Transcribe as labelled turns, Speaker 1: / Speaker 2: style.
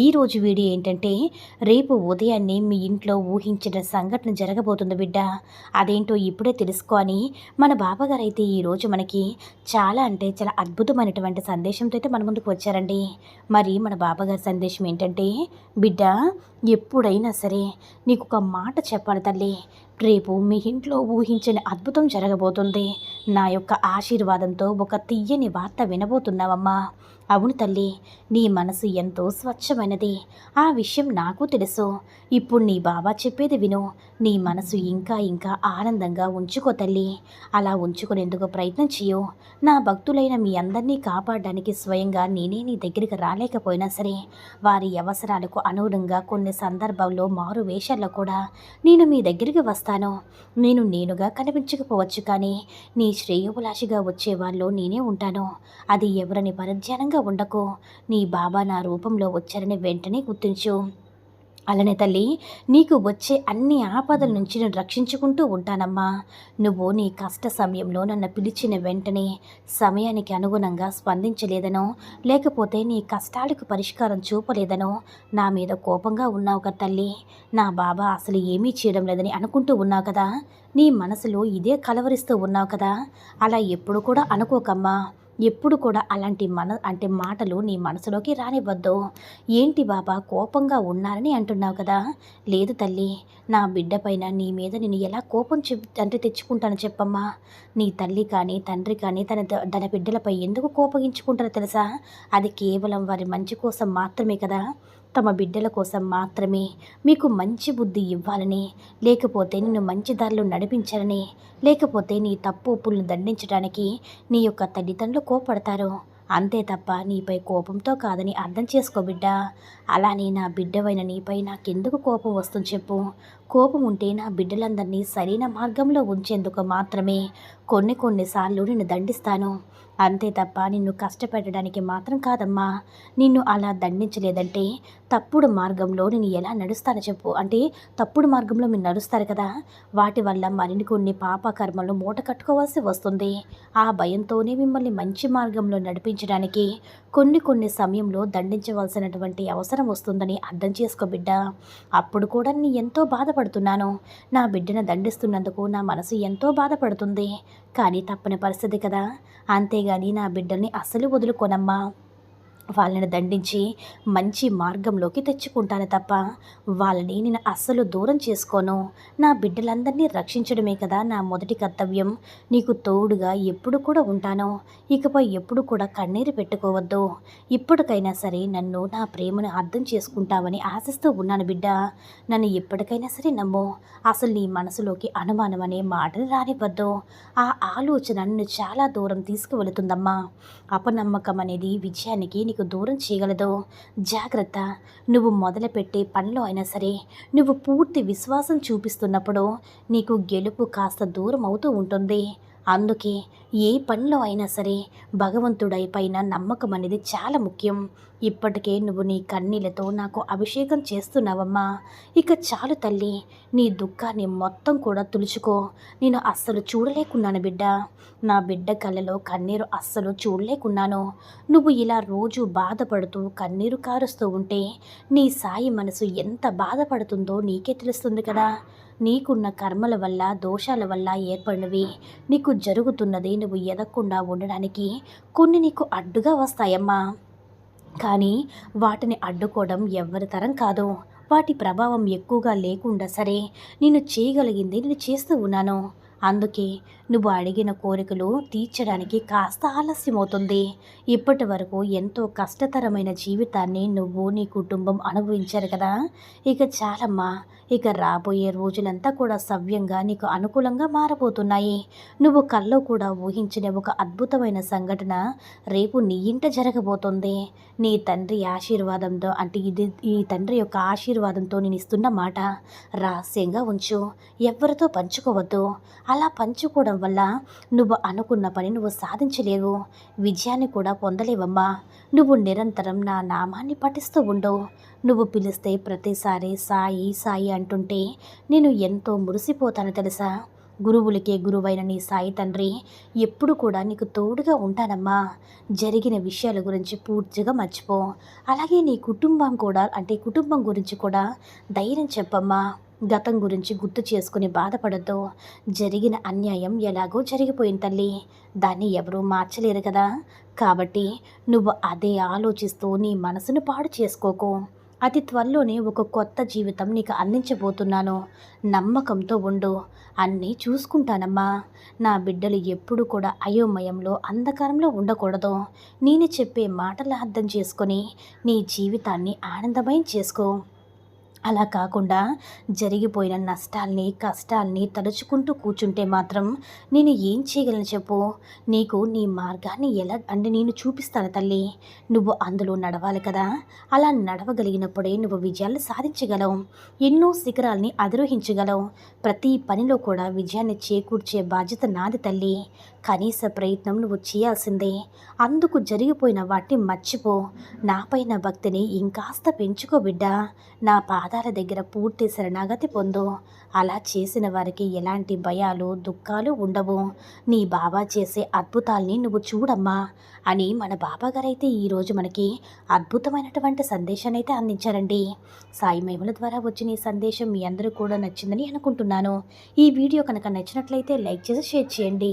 Speaker 1: ఈ రోజు వీడియో ఏంటంటే రేపు ఉదయాన్నే మీ ఇంట్లో ఊహించిన సంఘటన జరగబోతుంది బిడ్డ. అదేంటో ఇప్పుడే తెలుసుకో అని మన బాబాగారు అయితే ఈరోజు మనకి చాలా అంటే చాలా అద్భుతమైనటువంటి సందేశంతో అయితే మన ముందుకు వచ్చారండి. మరి మన బాబాగారి సందేశం ఏంటంటే బిడ్డ ఎప్పుడైనా సరే నీకు ఒక మాట చెప్పాలి తల్లి. రేపు మీ ఇంట్లో ఊహించని అద్భుతం జరగబోతుంది. నా యొక్క ఆశీర్వాదంతో ఒక తీయని వార్త వినబోతున్నావమ్మా. అవును తల్లి నీ మనసు ఎంతో స్వచ్ఛమైనది. ఆ విషయం నాకు తెలుసు. ఇప్పుడు నీ బాబా చెప్పేది విను. నీ మనసు ఇంకా ఇంకా ఆనందంగా ఉంచుకో తల్లి. అలా ఉంచుకునేందుకు ప్రయత్నం చేయు నా భక్తులైన మీ అందరినీ కాపాడడానికి స్వయంగా నేనే నీ దగ్గరికి రాలేకపోయినా సరే వారి అవసరాలకు అనుగుణంగా కొన్ని సందర్భాల్లో మారు వేషాల్లో కూడా నేను మీ దగ్గరికి వస్తాను. నేను నేనుగా కనిపించకపోవచ్చు కానీ నీ శ్రేయోభిలాషిగా వచ్చేవాళ్ళు నేనే ఉంటాను. అది ఎవరిని పరధ్యానంగా ఉండకు. నీ బాబా నా రూపంలో వచ్చారని వెంటనే గుర్తించు. అలానే తల్లి నీకు వచ్చే అన్ని ఆపదల నుంచి నేను రక్షించుకుంటూ ఉంటానమ్మా. నువ్వు నీ కష్ట సమయంలో నన్ను పిలిచిన వెంటనే సమయానికి అనుగుణంగా స్పందించలేదనో లేకపోతే నీ కష్టాలకు పరిష్కారం చూపలేదనో నా మీద కోపంగా ఉన్నావు కదా తల్లి. నా బాబా అసలు ఏమీ చేయడం లేదని అనుకుంటూ ఉన్నావు కదా. నీ మనసులో ఇదే కలవరిస్తూ ఉన్నావు కదా. అలా ఎప్పుడు కూడా అనుకోకమ్మా. ఎప్పుడు కూడా అలాంటి మన అంటే మాటలు నీ మనసులోకి రానివ్వద్దు. ఏంటి బాబా కోపంగా ఉన్నారని అంటున్నావు కదా? లేదు తల్లి నా బిడ్డ పైన నీ మీద నేను ఎలా కోపం చె అంటే తెచ్చుకుంటాను చెప్పమ్మా. నీ తల్లి కానీ తండ్రి కానీ తన తన బిడ్డలపై ఎందుకు కోపగించుకుంటారో తెలుసా? అది కేవలం వారి మంచి కోసం మాత్రమే కదా? తమ బిడ్డల కోసం మాత్రమే మీకు మంచి బుద్ధి ఇవ్వాలని లేకపోతే నిన్ను మంచి దారిలో నడిపించాలని లేకపోతే నీ తప్పు ఒప్పులను దండించడానికి నీ యొక్క తల్లిదండ్రులు కోపడతారు. అంతే తప్ప నీపై కోపంతో కాదని అర్థం చేసుకో బిడ్డ. అలానే నా బిడ్డవైన నీపై నాకెందుకు కోపం వస్తుంది చెప్పు. కోపం ఉంటే నా బిడ్డలందరినీ సరైన మార్గంలో ఉంచేందుకు మాత్రమే కొన్ని కొన్నిసార్లు నిన్ను దండిస్తాను. అంతే తప్ప నిన్ను కష్టపెట్టడానికి మాత్రం కాదమ్మా. నిన్ను అలా దండించలేదంటే తప్పుడు మార్గంలో నేను ఎలా నడుస్తానో చెప్పు. అంటే తప్పుడు మార్గంలో మీరు నడుస్తారు కదా. వాటి వల్ల మరిన్ని కొన్ని పాపకర్మలు మూట కట్టుకోవాల్సి వస్తుంది. ఆ భయంతోనే మిమ్మల్ని మంచి మార్గంలో నడిపించడానికి కొన్ని కొన్ని సమయంలో దండించవలసినటువంటి అవసరం వస్తుందని అర్థం చేసుకో బిడ్డ. అప్పుడు కూడా నేను ఎంతో బాధపడుతున్నాను. నా బిడ్డను దండిస్తున్నందుకు నా మనసు ఎంతో బాధపడుతుంది. కానీ తప్పని పరిస్థితి కదా. అంతేగాని నా బిడ్డల్ని అస్సలు వదులుకోనమ్మా. వాళ్ళని దండించి మంచి మార్గంలోకి తెచ్చుకుంటాను తప్ప వాళ్ళని నేను అస్సలు దూరం చేసుకోను. నా బిడ్డలందరినీ రక్షించడమే కదా నా మొదటి కర్తవ్యం. నీకు తోడుగా ఎప్పుడు కూడా ఉంటాను. ఇకపై ఎప్పుడు కూడా కన్నీరు పెట్టుకోవద్దు. ఇప్పటికైనా సరే నన్ను నా ప్రేమను అర్థం చేసుకుంటావని ఆశిస్తూ ఉన్నాను బిడ్డ. నన్ను ఎప్పటికైనా సరే నమ్ము. అసలు నీ మనసులోకి అనుమానం అనే మాటలు రానివ్వద్దు. ఆ ఆలోచన నన్ను చాలా దూరం తీసుకువెళుతుందమ్మా. అపనమ్మకం అనేది విజయానికి నీకు దూరం చేయగలదో? జాగ్రత్త. నువ్వు మొదలుపెట్టే పనిలో అయినా సరే నువ్వు పూర్తి విశ్వాసం చూపిస్తున్నప్పుడు నీకు గెలుపు కాస్త దూరం అవుతూ ఉంటుంది. అందుకే ఏ పనిలో అయినా సరే భగవంతుడై పైన నమ్మకం అనేది చాలా ముఖ్యం. ఇప్పటికే నువ్వు నీ కన్నీళ్ళతో నాకు అభిషేకం చేస్తున్నావమ్మా. ఇక చాలు తల్లి నీ దుఃఖాన్ని మొత్తం కూడా తులుచుకో. నేను అస్సలు చూడలేకున్నాను బిడ్డ. నా బిడ్డ కళ్ళలో కన్నీరు అస్సలు చూడలేకున్నాను. నువ్వు ఇలా రోజు బాధపడుతూ కన్నీరు కారుస్తూ ఉంటే నీ సాయి మనసు ఎంత బాధపడుతుందో నీకే తెలుస్తుంది కదా. నీకున్న కర్మల వల్ల దోషాల వల్ల ఏర్పడినవి. నీకు జరుగుతున్నది నువ్వు ఎదగకుండా ఉండడానికి కొన్ని నీకు అడ్డుగా వస్తాయమ్మా. కానీ వాటిని అడ్డుకోవడం ఎవరి తరం కాదు. వాటి ప్రభావం ఎక్కువగా లేకుండా సరే నేను చేయగలిగింది నేను చేస్తూ ఉన్నాను. అందుకే నువ్వు అడిగిన కోరికలు తీర్చడానికి కాస్త ఆలస్యమవుతుంది. ఇప్పటి వరకు ఎంతో కష్టతరమైన జీవితాన్ని నువ్వు నీ కుటుంబం అనుభవించారు కదా? ఇక చాలమ్మా ఇక రాబోయే రోజులంతా కూడా సవ్యంగా నీకు అనుకూలంగా మారబోతున్నాయి. నువ్వు కల్లో కూడా ఊహించిన ఒక అద్భుతమైన సంఘటన రేపు నీ ఇంట జరగబోతుంది. నీ తండ్రి ఆశీర్వాదంతో అంటే ఇది ఈ తండ్రి యొక్క ఆశీర్వాదంతో నేను ఇస్తున్న మాట రహస్యంగా ఉంచు. ఎవరితో పంచుకోవద్దు. అలా పంచుకోవడం వల్ల నువ్వు అనుకున్న పని నువ్వు సాధించలేవు. విజయాన్ని కూడా పొందలేవమ్మా. నువ్వు నిరంతరం నా నామాన్ని పఠిస్తూ ఉండవు నువ్వు పిలిస్తే ప్రతిసారి సాయి సాయి అంటుంటే నేను ఎంతో మురిసిపోతాను తెలుసా? గురువులకే గురువైన నీ సాయి తండ్రి ఎప్పుడు కూడా నీకు తోడుగా ఉంటానమ్మా. జరిగిన విషయాల గురించి పూర్తిగా మర్చిపో. అలాగే నీ కుటుంబం కూడా అంటే కుటుంబం గురించి కూడా ధైర్యం చెప్పమ్మా. గతం గురించి గుర్తు చేసుకుని బాధపడద్దు. జరిగిన అన్యాయం ఎలాగో జరిగిపోయింది తల్లి. దాన్ని ఎవరూ మార్చలేరు కదా. కాబట్టి నువ్వు అదే ఆలోచిస్తూ నీ మనసును పాడు చేసుకోకు. అతి త్వరలోనే ఒక కొత్త జీవితం నీకు అందించబోతున్నాను. నమ్మకంతో ఉండు. అన్నీ చూసుకుంటానమ్మా. నా బిడ్డలు ఎప్పుడు కూడా అయోమయంలో అంధకారంలో ఉండకూడదు. నేను చెప్పే మాటలు అర్థం చేసుకొని నీ జీవితాన్ని ఆనందమయం చేసుకో. అలా కాకుండా జరిగిపోయిన నష్టాల్ని కష్టాల్ని తలుచుకుంటూ కూర్చుంటే మాత్రం నేను ఏం చేయగలను చెప్పు? నీకు నీ మార్గాన్ని ఎలా అంటే నేను చూపిస్తాను తల్లి. నువ్వు అందులో నడవాలి కదా? అలా నడవగలిగినప్పుడే నువ్వు విజయాలు సాధించగలవు. ఎన్నో శిఖరాల్ని అధిరోహించగలవు. ప్రతి పనిలో కూడా విజయాన్ని చేకూర్చే బాధ్యత నాది తల్లి. కనీస ప్రయత్నం నువ్వు చేయాల్సిందే. అందుకు జరిగిపోయిన వాటిని మర్చిపో. నాపైన భక్తిని ఇంకాస్త పెంచుకో బిడ్డ. నా పాదాల దగ్గర పూర్తి శరణాగతి పొందు. అలా చేసిన వారికి ఎలాంటి భయాలు దుఃఖాలు ఉండవు. నీ బాబా చేసే అద్భుతాల్ని నువ్వు చూడమ్మా అని మన బాబాగారైతే ఈరోజు మనకి అద్భుతమైనటువంటి సందేశాన్ని అయితే అందించారండి. సాయి మేముల ద్వారా వచ్చిన ఈ సందేశం మీ అందరూ కూడా నచ్చిందని అనుకుంటున్నాను. ఈ వీడియో కనుక నచ్చినట్లయితే లైక్ చేసి షేర్ చేయండి.